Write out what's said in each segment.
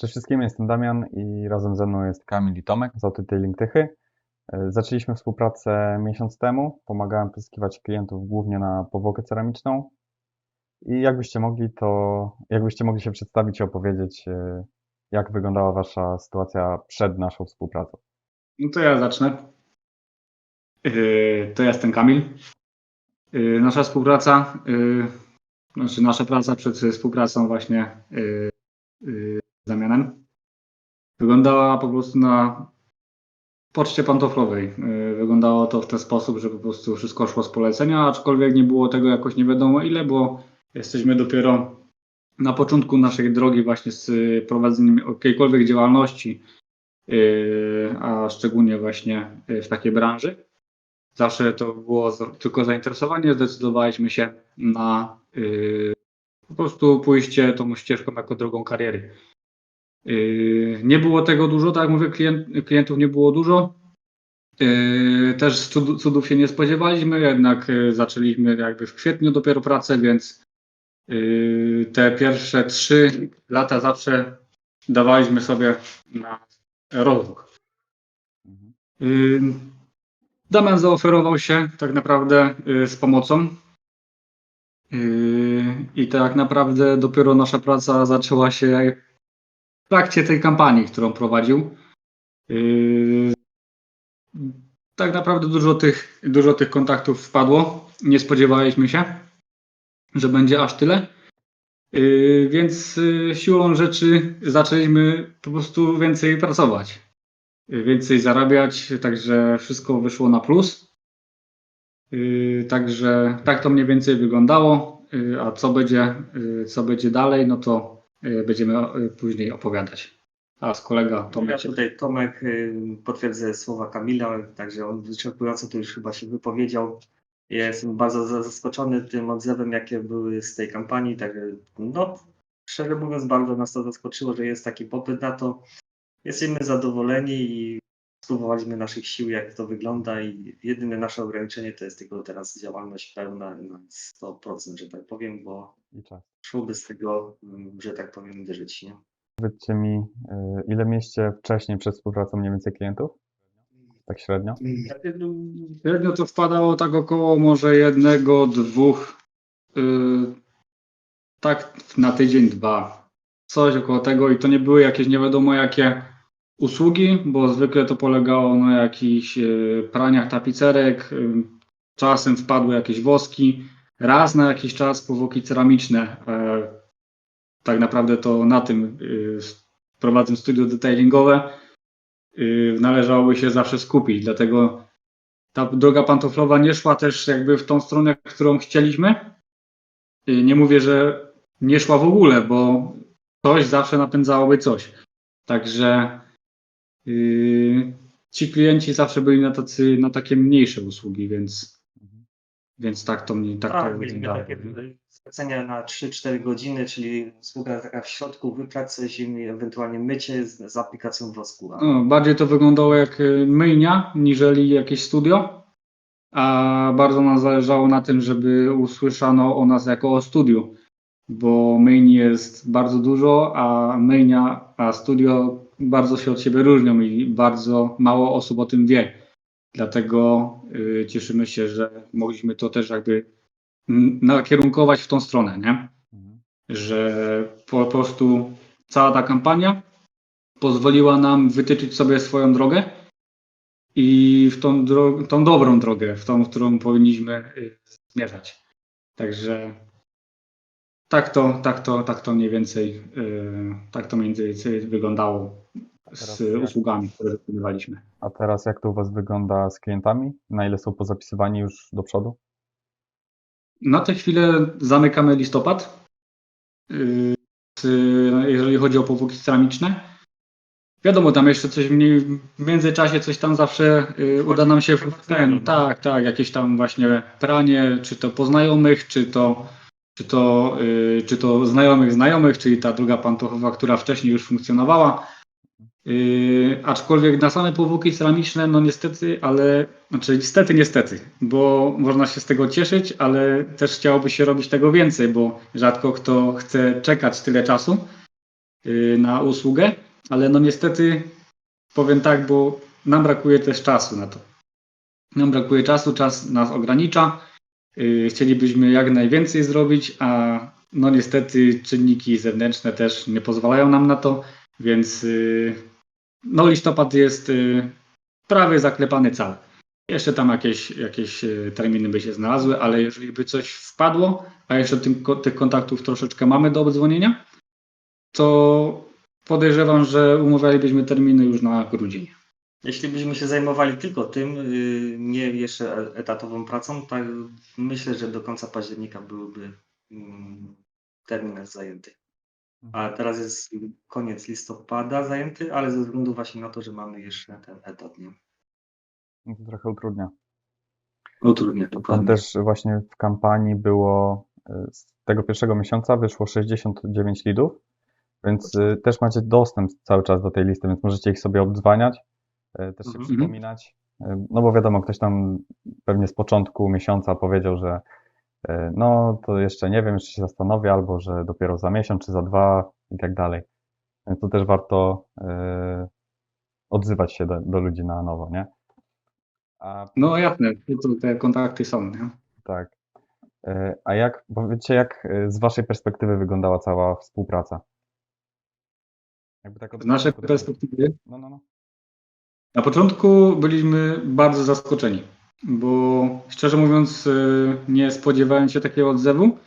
Cześć wszystkim, jestem Damian i razem ze mną jest Kamil i Tomek z Autotailing Tychy. E, Zaczęliśmy współpracę miesiąc temu. Pomagałem pozyskiwać klientów głównie na powłokę ceramiczną. I jakbyście mogli, to jakbyście mogli się przedstawić i opowiedzieć, e, jak wyglądała Wasza sytuacja przed naszą współpracą. No to ja zacznę. Yy, To ja jestem Kamil. Nasza współpraca, znaczy nasza praca przed współpracą właśnie z Damianem wyglądała po prostu na poczcie pantoflowej. Yy, Wyglądało to w ten sposób, że po prostu wszystko szło z polecenia, aczkolwiek nie było tego jakoś nie wiadomo ile, bo jesteśmy dopiero na początku naszej drogi właśnie z y, prowadzeniem jakiejkolwiek działalności yy, a szczególnie właśnie yy, w takiej branży. Zawsze to było tylko zainteresowanie, zdecydowaliśmy się na po prostu pójście tą ścieżką jako drogą kariery. Yy, Nie było tego dużo, tak jak mówię, klient, klientów nie było dużo. Yy, Też cud, cudów się nie spodziewaliśmy, jednak yy, zaczęliśmy jakby w kwietniu dopiero pracę, więc te pierwsze trzy lata zawsze dawaliśmy sobie na. Y, Damian zaoferował się tak naprawdę z pomocą. I tak naprawdę dopiero nasza praca zaczęła się w trakcie tej kampanii, którą prowadził. Y, Tak naprawdę dużo tych, dużo tych kontaktów wpadło. Nie spodziewaliśmy się, że będzie aż tyle. Y, Więc y, siłą rzeczy zaczęliśmy po prostu więcej pracować więcej zarabiać, także wszystko wyszło na plus. Yy, Także tak to mniej więcej wyglądało, Yy, a co będzie, yy, co będzie dalej, no to yy, będziemy yy, później opowiadać. A z kolega Ja Tomek. tutaj Tomek y, potwierdzę słowa Kamila, także on wyczerpująco to już chyba się wypowiedział. Ja jestem bardzo za- zaskoczony tym odzewem, jakie były z tej kampanii. Także no, szczerze mówiąc, bardzo nas to zaskoczyło, że jest taki popyt na to. Jesteśmy zadowoleni i spróbowaliśmy naszych sił, jak to wygląda i jedyne nasze ograniczenie to jest tylko teraz działalność pełna na 100%, że tak powiem, bo I czas. Szłoby z tego, mm, że tak powiem, wyżyć. Nie? Powiedzcie mi, e, ile mieliście wcześniej przed współpracą mniej więcej klientów? Tak średnio? Średnio to wpadało tak około może jednego, dwóch, yy, tak na tydzień, dwa. Coś około tego i to nie były jakieś nie wiadomo jakie usługi, bo zwykle to polegało na jakichś yy, praniach tapicerek, yy, czasem wpadły jakieś woski, raz na jakiś czas powłoki ceramiczne. Yy, tak naprawdę to na tym yy, prowadzę studio detailingowe. Yy, należałoby się zawsze skupić, dlatego ta droga pantoflowa nie szła też jakby w tą stronę, którą chcieliśmy. Nie mówię, że nie szła w ogóle, bo coś zawsze napędzałoby coś. Także yy, ci klienci zawsze byli na, tacy, na takie mniejsze usługi, więc. Więc tak to mnie tak Tak, to mieliśmy wyglądało. takie zlecenia na 3-4 godziny, czyli współpraca taka w środku, wypracy zimnej, ewentualnie mycie z, z aplikacją wosku. A No, bardziej to wyglądało jak y, myjnia, niżeli jakieś studio. A bardzo nam zależało na tym, żeby usłyszano o nas jako o studiu, bo myjni jest bardzo dużo, a myjnia, a studio bardzo się od siebie różnią i bardzo mało osób o tym wie. Dlatego y, cieszymy się, że mogliśmy to też jakby nakierunkować w tą stronę, nie? Mhm. że po prostu cała ta kampania pozwoliła nam wytyczyć sobie swoją drogę i w tą, dro- tą dobrą drogę, w tą, w którą powinniśmy y, zmierzać. Także tak to, tak to, tak to mniej więcej, y, tak to mniej więcej wyglądało z usługami, które wykonywaliśmy. A teraz jak to u Was wygląda z klientami? Na ile są pozapisywani już do przodu? Na tę chwilę zamykamy listopad, yy, jeżeli chodzi o powłoki ceramiczne. Wiadomo, tam jeszcze coś mniej, w międzyczasie coś tam zawsze yy, uda nam się, w ten, tak, tak, jakieś tam właśnie pranie, czy to poznajomych, czy to, czy to, yy, czy to znajomych znajomych, czyli ta druga pantochowa, która wcześniej już funkcjonowała. Yy, aczkolwiek na same powłoki ceramiczne, no niestety, ale znaczy niestety, niestety, bo można się z tego cieszyć, ale też chciałoby się robić tego więcej, bo rzadko kto chce czekać tyle czasu. y, na usługę, ale no niestety powiem tak, bo nam brakuje też czasu na to. Nam brakuje czasu, czas nas ogranicza. y, Chcielibyśmy jak najwięcej zrobić, a no niestety czynniki zewnętrzne też nie pozwalają nam na to, więc y, no listopad jest y, prawie zaklepany cały. Jeszcze tam jakieś, jakieś y, terminy by się znalazły, ale jeżeli by coś wpadło, a jeszcze tym, tych kontaktów troszeczkę mamy do obdzwonienia, to podejrzewam, że umawialibyśmy terminy już na grudzień. Jeśli byśmy się zajmowali tylko tym, y, nie jeszcze etatową pracą, tak myślę, że do końca października byłby mm, terminarz zajęty. A teraz jest koniec listopada zajęty, ale ze względu właśnie na to, że mamy jeszcze ten etat, nie? No to trochę utrudnia. Utrudnia, Tam dokładnie. też właśnie w kampanii było, y, z tego pierwszego miesiąca wyszło 69 lidów, więc y, też macie dostęp cały czas do tej listy, więc możecie ich sobie obdzwaniać, y, też się Mhm. przypominać. No bo wiadomo, ktoś tam pewnie z początku miesiąca powiedział, że no to jeszcze nie wiem, jeszcze się zastanowię, albo że dopiero za miesiąc czy za dwa i tak dalej. Więc to też warto y, odzywać się do, do ludzi na nowo, nie? A No jasne, te kontakty są. Nie? Tak. E, A jak, powiedzcie, jak e, z waszej perspektywy wyglądała cała współpraca? Jakby tak od Z naszej perspektywy No, no, no. Na początku byliśmy bardzo zaskoczeni, bo szczerze mówiąc, y, nie spodziewałem się takiego odzewu.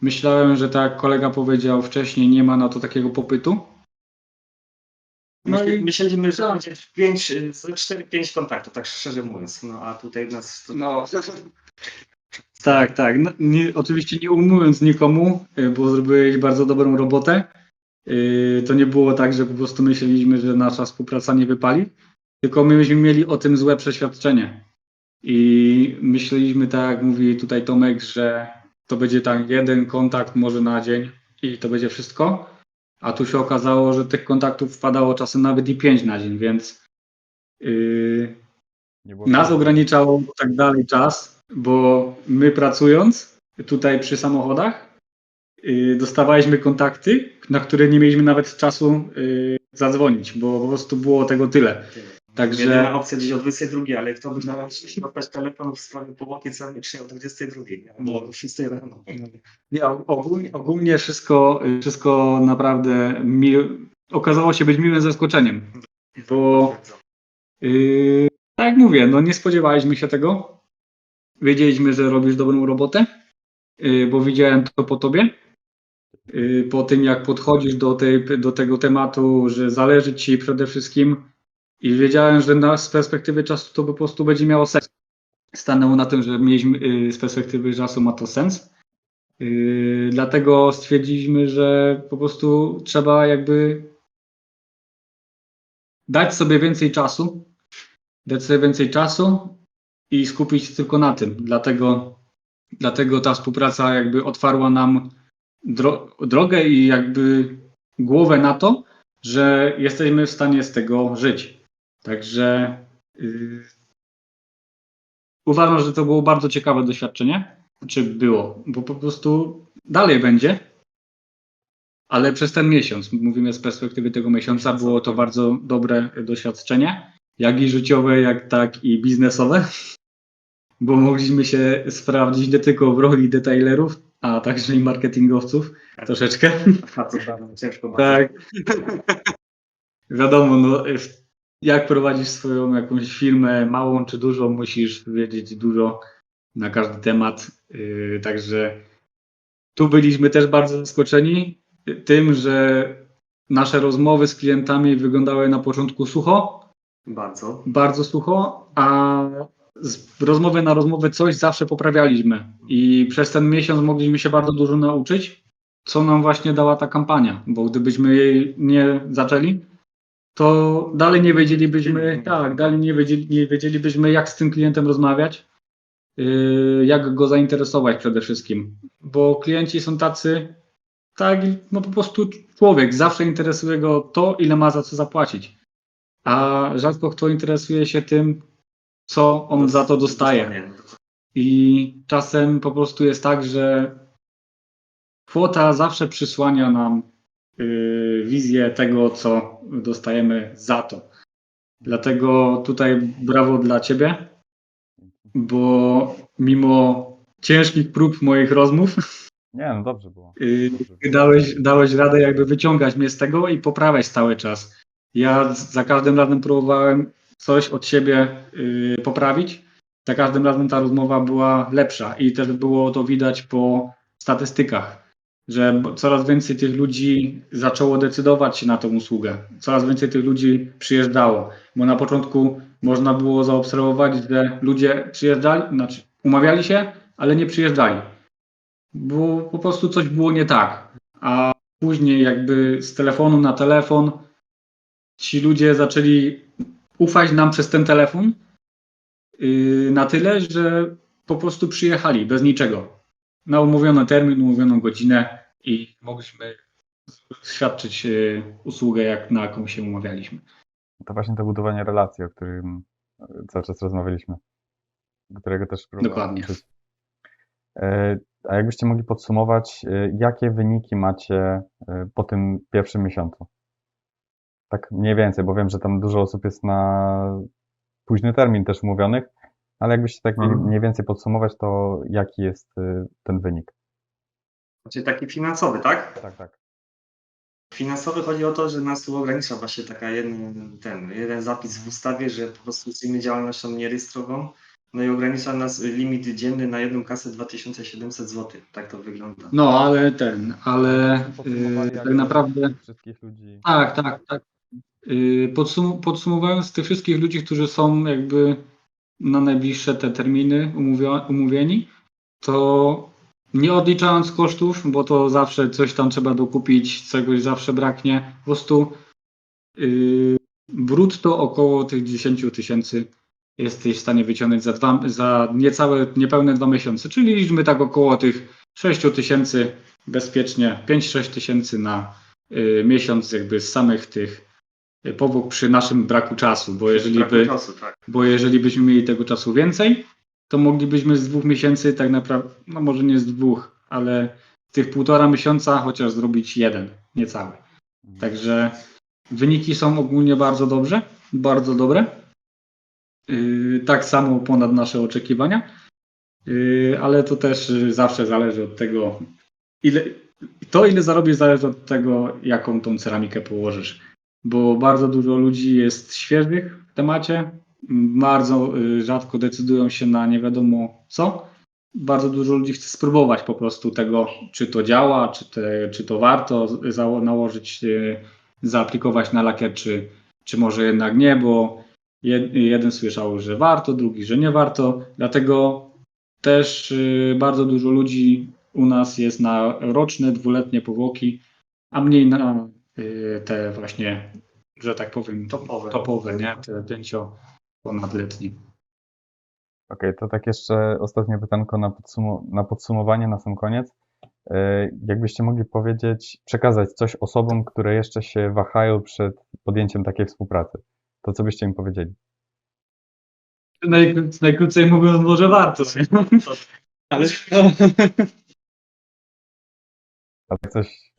Myślałem, że tak jak kolega powiedział wcześniej, nie ma na to takiego popytu. No i myśleliśmy, że tak. będzie 5, 4-5 kontaktów, tak szczerze mówiąc. No a tutaj nas. no, tak, tak. No, nie, oczywiście nie ujmując nikomu, y, bo zrobiłeś bardzo dobrą robotę. Y, To nie było tak, że po prostu myśleliśmy, że nasza współpraca nie wypali, tylko myśmy mieli o tym złe przeświadczenie. I myśleliśmy, tak jak mówi tutaj Tomek, że to będzie tam jeden kontakt może na dzień i to będzie wszystko. A tu się okazało, że tych kontaktów wpadało czasem nawet i pięć na dzień, więc yy, nas ograniczało tak dalej czas, bo my pracując tutaj przy samochodach yy, dostawaliśmy kontakty, na które nie mieliśmy nawet czasu yy, zadzwonić, bo po prostu było tego tyle. Także- Jedyna opcja gdzieś o 22, ale kto by znał szukać telefonu w sprawie powłoki ceramicznej o 22, nie? Albo o 6 rano. Nie, ogólnie, ogólnie wszystko, wszystko naprawdę mi, okazało się być miłym zaskoczeniem. Bo- Yy, tak jak mówię, no nie spodziewaliśmy się tego. Wiedzieliśmy, że robisz dobrą robotę, yy, bo widziałem to po tobie. Yy, po tym, jak podchodzisz do, tej, do tego tematu, że zależy ci przede wszystkim i wiedziałem, że z perspektywy czasu to po prostu będzie miało sens. Stanęło na tym, że mieliśmy yy, z perspektywy czasu ma to sens. Yy, dlatego stwierdziliśmy, że po prostu trzeba jakby dać sobie więcej czasu, dać sobie więcej czasu i skupić się tylko na tym. Dlatego, dlatego ta współpraca jakby otwarła nam dro drogę i jakby głowę na to, że jesteśmy w stanie z tego żyć. Także yy, uważam, że to było bardzo ciekawe doświadczenie. Czy było, bo po prostu dalej będzie. Ale przez ten miesiąc, mówimy z perspektywy tego miesiąca, było to bardzo dobre doświadczenie, jak i życiowe, jak tak i biznesowe, bo mogliśmy się sprawdzić nie tylko w roli detailerów, a także i marketingowców troszeczkę. A co ciężko bardzo. Tak. Wiadomo, no, jak prowadzisz swoją jakąś firmę, małą czy dużą, musisz wiedzieć dużo na każdy temat. Yy, Także tu byliśmy też bardzo zaskoczeni tym, że nasze rozmowy z klientami wyglądały na początku sucho, Bardzo. bardzo sucho, a z rozmowy na rozmowę coś zawsze poprawialiśmy. I przez ten miesiąc mogliśmy się bardzo dużo nauczyć, co nam właśnie dała ta kampania, bo gdybyśmy jej nie zaczęli, to dalej nie wiedzielibyśmy, tak, dalej nie, wiedzieli, nie wiedzielibyśmy, jak z tym klientem rozmawiać, yy, jak go zainteresować przede wszystkim, bo klienci są tacy, tak, no po prostu człowiek, zawsze interesuje go to, ile ma za co zapłacić, a rzadko kto interesuje się tym, co on za to dostaje. I czasem po prostu jest tak, że kwota zawsze przysłania nam wizję tego, co dostajemy za to. Dlatego tutaj brawo dla Ciebie, bo mimo ciężkich prób moich rozmów, Nie, no dobrze było. y, Dobrze dałeś, dałeś radę jakby wyciągać mnie z tego i poprawiać cały czas. Ja za każdym razem próbowałem coś od siebie y, poprawić. Za każdym razem ta rozmowa była lepsza i też było to widać po statystykach, że coraz więcej tych ludzi zaczęło decydować się na tę usługę. Coraz więcej tych ludzi przyjeżdżało, bo na początku można było zaobserwować, że ludzie przyjeżdżali, znaczy umawiali się, ale nie przyjeżdżali bo po prostu coś było nie tak. A później jakby z telefonu na telefon ci ludzie zaczęli ufać nam przez ten telefon yy, na tyle, że po prostu przyjechali bez niczego. Na umówiony termin, umówioną godzinę i mogliśmy świadczyć yy, usługę, jak na jaką się umawialiśmy. To właśnie to budowanie relacji, o którym e, cały czas rozmawialiśmy. Którego też próbowałem Dokładnie. E, A jakbyście mogli podsumować, e, jakie wyniki macie e, po tym pierwszym miesiącu? Tak mniej więcej, bo wiem, że tam dużo osób jest na późny termin też umówionych, ale jakbyście tak mniej, Mhm. mniej więcej podsumować, to jaki jest e, ten wynik? Znaczy taki finansowy, tak? Tak, tak. Finansowy chodzi o to, że nas tu ogranicza właśnie taka jeden, ten, jeden zapis w ustawie, że po prostu jesteśmy działalnością nierejestrową. No i ogranicza nas limit dzienny na jedną kasę 2700 zł. Tak to wygląda. No, ale ten, ale yy, tak naprawdę Wszystkich ludzi. Tak, tak, tak. Yy, Podsum podsumowując, tych wszystkich ludzi, którzy są jakby na najbliższe te terminy umówieni, to nie odliczając kosztów, bo to zawsze coś tam trzeba dokupić, czegoś zawsze braknie. Po prostu yy, brutto około tych 10 tysięcy jesteś w stanie wyciągnąć za, dwa, za niecałe, niepełne dwa miesiące, czyli liczmy tak około tych 6 tysięcy bezpiecznie, 5-6 tysięcy na y, miesiąc jakby z samych tych y, powłok przy naszym braku czasu, bo jeżeli, by, czasu, tak. bo jeżeli byśmy mieli tego czasu więcej, to moglibyśmy z dwóch miesięcy tak naprawdę, no może nie z dwóch, ale z tych półtora miesiąca chociaż zrobić jeden, niecały. Także wyniki są ogólnie bardzo dobrze, bardzo dobre. Yy, tak samo ponad nasze oczekiwania, Yy, ale to też yy, zawsze zależy od tego, ile, to ile zarobisz zależy od tego, jaką tą ceramikę położysz. Bo bardzo dużo ludzi jest świeżych w temacie, bardzo yy, rzadko decydują się na nie wiadomo co. Bardzo dużo ludzi chce spróbować po prostu tego, czy to działa, czy, te, czy to warto nałożyć, yy, zaaplikować na lakier, czy, czy może jednak nie, bo jed, jeden słyszał, że warto, drugi, że nie warto. Dlatego też yy, bardzo dużo ludzi u nas jest na roczne, dwuletnie powłoki, a mniej na y, te właśnie, że tak powiem, Topowe. topowe nie? Te pięcio ponadletnie. Okej, to tak jeszcze ostatnie pytanko na, na podsumowanie, na sam koniec. E, Jakbyście mogli powiedzieć, przekazać coś osobom, które jeszcze się wahają przed podjęciem takiej współpracy, to co byście im powiedzieli? Naj, najkrócej mówiąc, może warto. Ale A tak coś.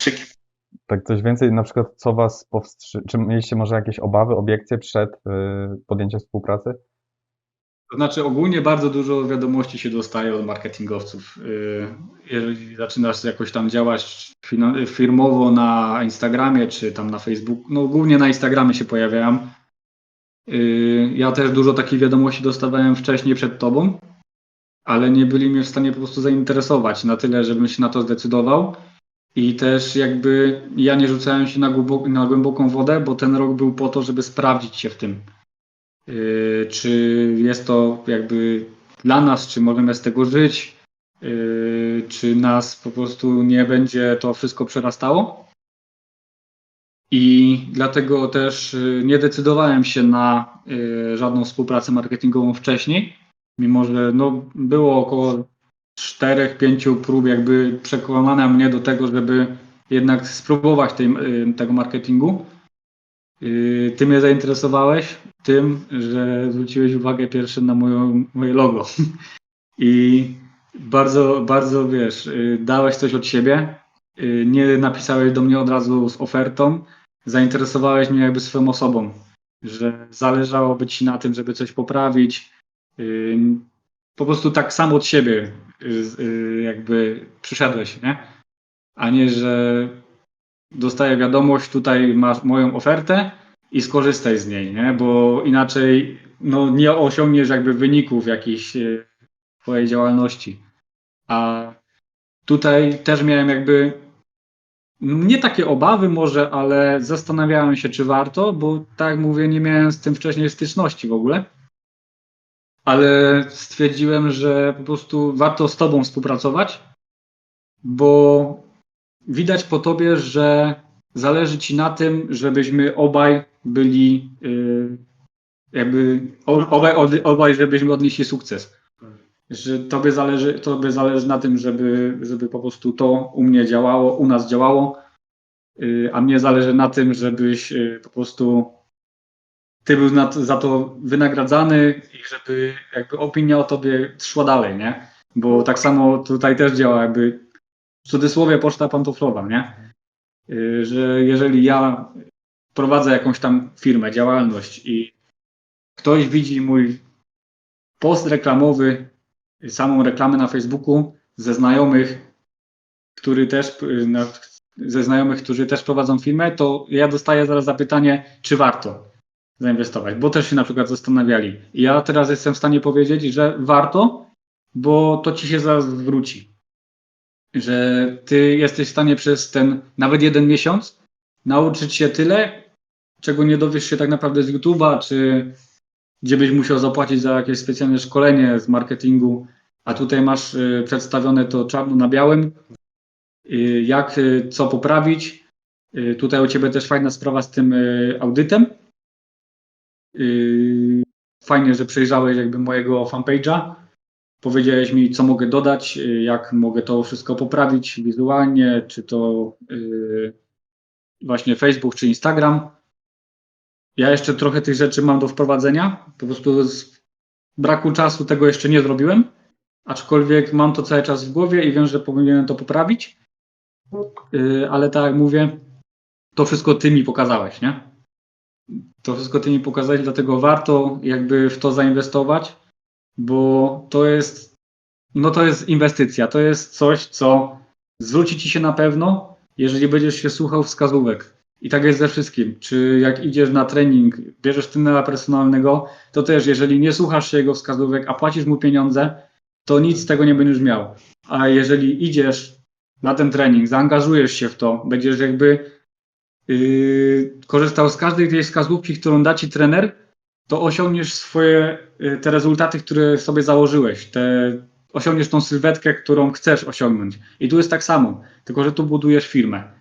Tak coś więcej, na przykład co was powstrzymuje, czy mieliście może jakieś obawy, obiekcje przed e, podjęciem współpracy? To znaczy ogólnie bardzo dużo wiadomości się dostaje od marketingowców. Yy, Jeżeli zaczynasz jakoś tam działać firmowo na Instagramie czy tam na Facebooku, no głównie na Instagramie się pojawiają. Yy, Ja też dużo takich wiadomości dostawałem wcześniej przed tobą, ale nie byli mnie w stanie po prostu zainteresować na tyle, żebym się na to zdecydował. I też jakby ja nie rzucałem się na, głębok- na głęboką wodę, bo ten rok był po to, żeby sprawdzić się w tym. Yy, czy jest to jakby dla nas, czy możemy z tego żyć, yy, czy nas po prostu nie będzie to wszystko przerastało. I dlatego też yy, nie decydowałem się na yy, żadną współpracę marketingową wcześniej, mimo że no, było około 4-5 prób jakby przekonania mnie do tego, żeby jednak spróbować tej, yy, tego marketingu. Yy, Ty mnie zainteresowałeś tym, że zwróciłeś uwagę pierwszy na moją, moje logo. I bardzo, bardzo wiesz, yy, dałeś coś od siebie. y, nie napisałeś do mnie od razu z ofertą, zainteresowałeś mnie jakby swoją osobą, że zależałoby ci na tym, żeby coś poprawić. Po prostu tak sam od siebie y, y, jakby przyszedłeś, nie? A nie, że dostaję wiadomość, tutaj masz moją ofertę i skorzystaj z niej, nie? Bo inaczej no, nie osiągniesz jakby wyników jakichś y, twojej działalności. A tutaj też miałem jakby nie takie obawy może, ale zastanawiałem się, czy warto, bo tak mówię, nie miałem z tym wcześniej styczności w ogóle. Ale stwierdziłem, że po prostu warto z tobą współpracować, bo widać po tobie, że zależy ci na tym, żebyśmy obaj byli yy, jakby obaj, obaj żebyśmy odnieśli sukces. Że tobie zależy, tobie zależy na tym, żeby, żeby po prostu to u mnie działało, u nas działało, yy, a mnie zależy na tym, żebyś yy, po prostu ty był na to, za to wynagradzany i żeby jakby opinia o tobie szła dalej, nie? Bo tak samo tutaj też działa jakby w cudzysłowie poczta pantoflowa, nie? Yy, Że jeżeli ja prowadzę jakąś tam firmę, działalność i ktoś widzi mój post reklamowy, samą reklamę na Facebooku ze znajomych, który też, y, ze znajomych, którzy też prowadzą firmę, to ja dostaję zaraz zapytanie, czy warto zainwestować, bo też się na przykład zastanawiali. Ja teraz jestem w stanie powiedzieć, że warto, bo to ci się zaraz zwróci. Że ty jesteś w stanie przez ten nawet jeden miesiąc nauczyć się tyle, czego nie dowiesz się tak naprawdę z YouTube'a, czy gdzie byś musiał zapłacić za jakieś specjalne szkolenie z marketingu, a tutaj masz y, przedstawione to czarno na białym, y, jak y, co poprawić. Y, tutaj u Ciebie też fajna sprawa z tym y, audytem. Y, Fajnie, że przejrzałeś jakby mojego fanpage'a. Powiedziałeś mi, co mogę dodać, y, jak mogę to wszystko poprawić wizualnie, czy to y, właśnie Facebook, czy Instagram. Ja jeszcze trochę tych rzeczy mam do wprowadzenia. Po prostu z braku czasu tego jeszcze nie zrobiłem. Aczkolwiek mam to cały czas w głowie i wiem, że powinienem to poprawić. Yy, ale tak jak mówię, to wszystko ty mi pokazałeś, nie? To wszystko ty mi pokazałeś, dlatego warto jakby w to zainwestować, bo to jest, no to jest inwestycja. To jest coś, co zwróci ci się na pewno, jeżeli będziesz się słuchał wskazówek. I tak jest ze wszystkim. Czy jak idziesz na trening, bierzesz trenera personalnego, to też jeżeli nie słuchasz się jego wskazówek, a płacisz mu pieniądze, to nic z tego nie będziesz miał. A jeżeli idziesz na ten trening, zaangażujesz się w to, będziesz jakby korzystał z każdej tej wskazówki, którą da ci trener, to osiągniesz swoje yy, te rezultaty, które sobie założyłeś. Te, osiągniesz tą sylwetkę, którą chcesz osiągnąć. I tu jest tak samo, tylko że tu budujesz firmę.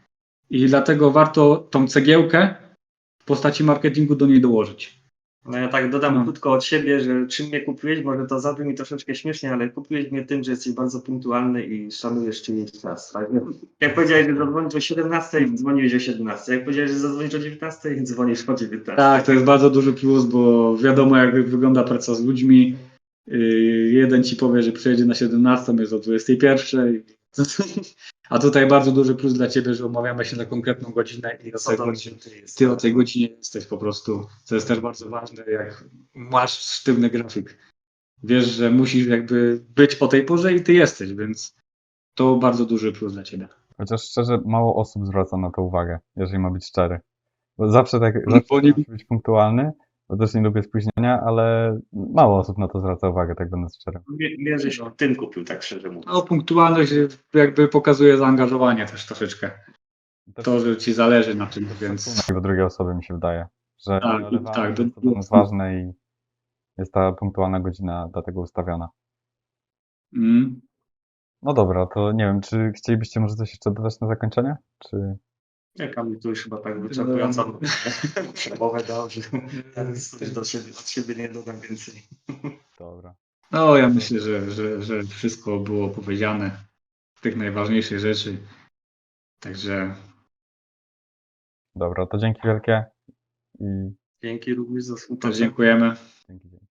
I dlatego warto tą cegiełkę w postaci marketingu do niej dołożyć. No ja tak dodam No. krótko od siebie, że czym mnie kupiłeś, może to zabrzmi troszeczkę śmiesznie, ale kupiłeś mnie tym, że jesteś bardzo punktualny i szanujesz czyjś czas. Tak? Jak powiedziałeś, że zadzwonisz o 17, dzwoniłeś o 17. Jak powiedziałeś, że zadzwonisz o 19, dzwonisz o 19. Tak, to jest bardzo duży plus, bo wiadomo jak wygląda praca z ludźmi. Yy, jeden ci powie, że przyjedzie na 17, jest o 21. A tutaj bardzo duży plus dla ciebie, że umawiamy się na konkretną godzinę i o tej to godzinie, ty jest? ty o tej godzinie jesteś po prostu. Co jest też bardzo ważne, jak masz sztywny grafik. Wiesz, że musisz jakby być o tej porze i ty jesteś, więc to bardzo duży plus dla ciebie. Chociaż szczerze, mało osób zwraca na to uwagę, jeżeli ma być szczery. Bo zawsze tak, zawsze bo nie- musi być punktualny, bo też nie lubię spóźnienia, ale mało osób na to zwraca uwagę, tak będę szczery. Mnie- Mnie żeś tym kupił, tak szczerze mówiąc. No, punktualność jakby pokazuje zaangażowanie też troszeczkę. To, że ci zależy na czymś, więc do drugiej osoby mi się wydaje, że Tak, tak, do- to jest ważne i jest ta punktualna godzina dlatego ustawiona. mm, No dobra, to nie wiem, czy chcielibyście może coś jeszcze dodać na zakończenie? Czy... Jaka mi tu już chyba tak wyczerpującą przemowę dał, że teraz coś do siebie, od siebie nie dodam więcej. Dobra. no ja myślę, że, że, że wszystko było powiedziane, tych najważniejszych rzeczy. Także Dobra, to dzięki wielkie i Dzięki również za współpracę. dziękujemy. dzięki, dzięki.